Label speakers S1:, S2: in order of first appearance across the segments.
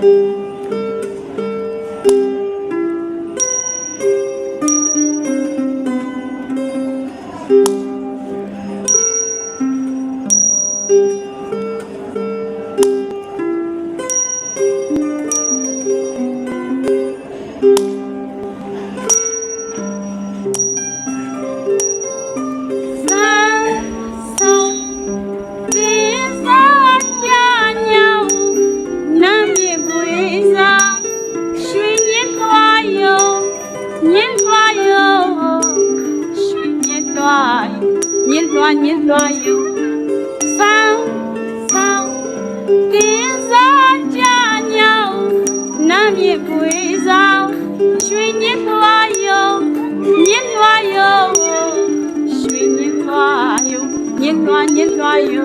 S1: မြ လွှာမြင့်လွှာယူဆောင်းဆောင်းတင်းစားကြညောင်းနာမြင့်ပွေဆောင်ရွှေမြင့်လွှာယူမြင့်လွှာယူရွှေမြင့်လွှာယူမြင့်လွှာမြင့်လွှာယူ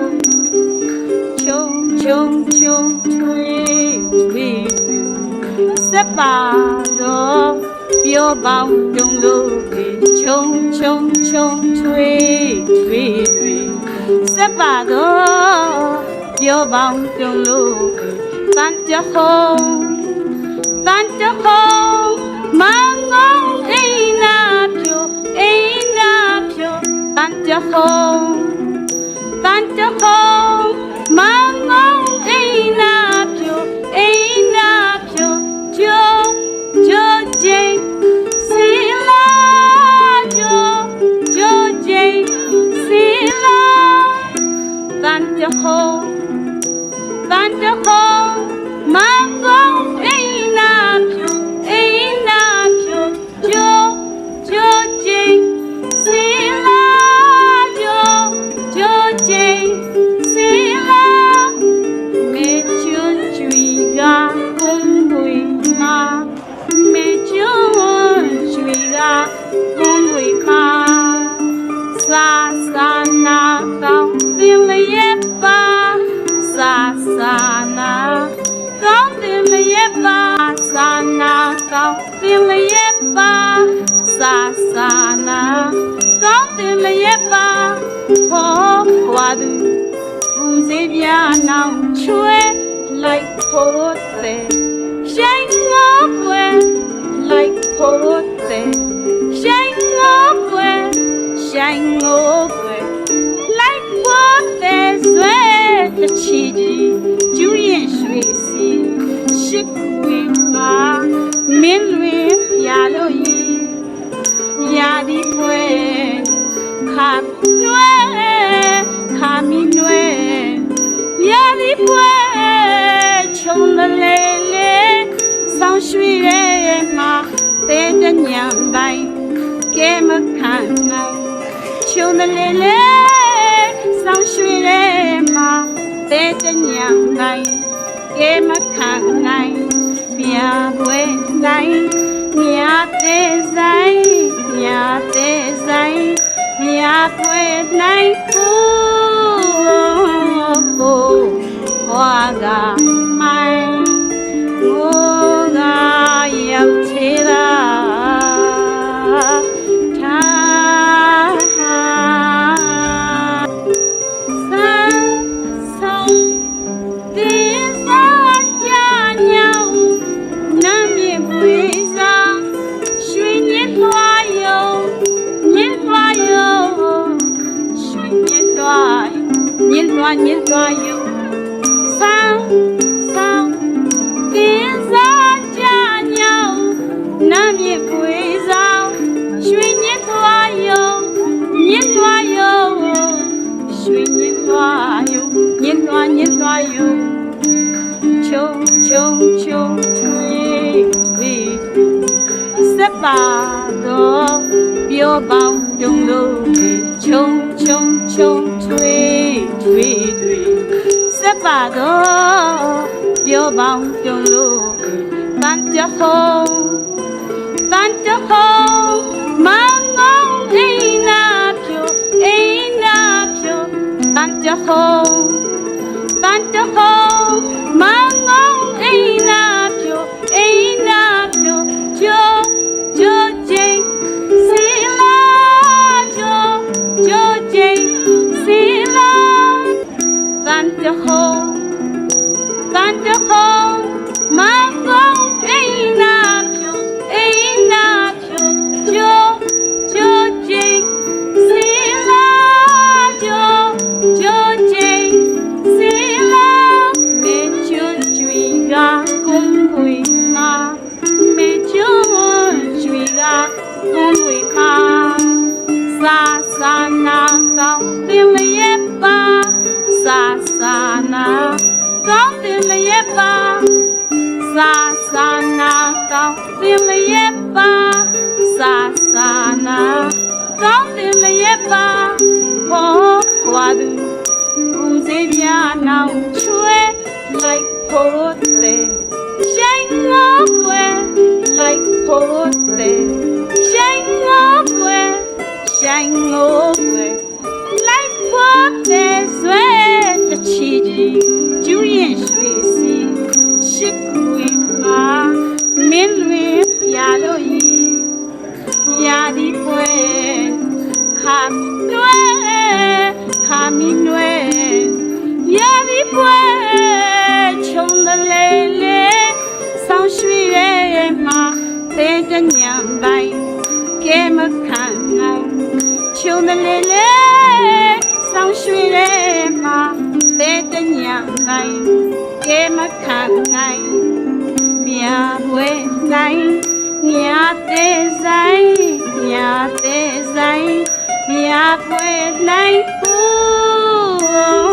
S1: ချုံချုံချုံထွေးထွေးစက်ပါတော့ ပြောပေါင်းတုံလို့ချုံချုံချုံထွေးထွေးထွေးစက်ပါတော့ပြောပေါင်းတုံလို့တန်တဟုံးတ စေးပြနောင်ချွဲလိုက်ဖို့တဲ့ရှိန်ငေါ့ွယ်လိုက်ဖို့တဲ့ရှိန်ငေါ့ွယ်ရှိန်ငေါ့ွယ်လိုက်ဖို့တဲ့ဆွဲတချီကြီးကျူးရင်ရွှေစီရှိခွေမှာမင်းလွင်ပြလို့ရည်ရာဒီပွဲခါတွဲခါ ပွဲချုံလလေလေဆောင်းရွှေရဲမှာတဲတညံပိုင်းကဲမခံနိုင်ချုံလေလေဆောင်းရွှေရဲမှာတဲတညံပိုင်းကဲမခံနိုင်ပြပွဲနိုင်မြာတဲ့ဆိုင်မြာတဲ့ဆိုင်မြာပွဲနိုင်ဖို့ဖို့ Moada ပြောပေါင်းတုံလို့ချုံချုံချုံထွေးထွေးထွေးစက်ပါတော့ပြောပေါင်းတုံလို့တန်တဟုံးတန်တဟုံးမင်္ဂုံအိနာဖြိုအိနာဖြိုတ တန်တဟုံတန်တဟုံမ yepa, sa sa na ka, feel yepa. သေးတညံပိုင်ကဲမခံနိုင်ချုံမလေးလေးဆောင်ရွှေရဲမှာသေးတညံပိုင်ကဲမခံနိုင်မြာပွဲဆိုင်ညာသေးဆိုင်ညာသေးဆိုင်မြာပွဲနိုင်ဘူး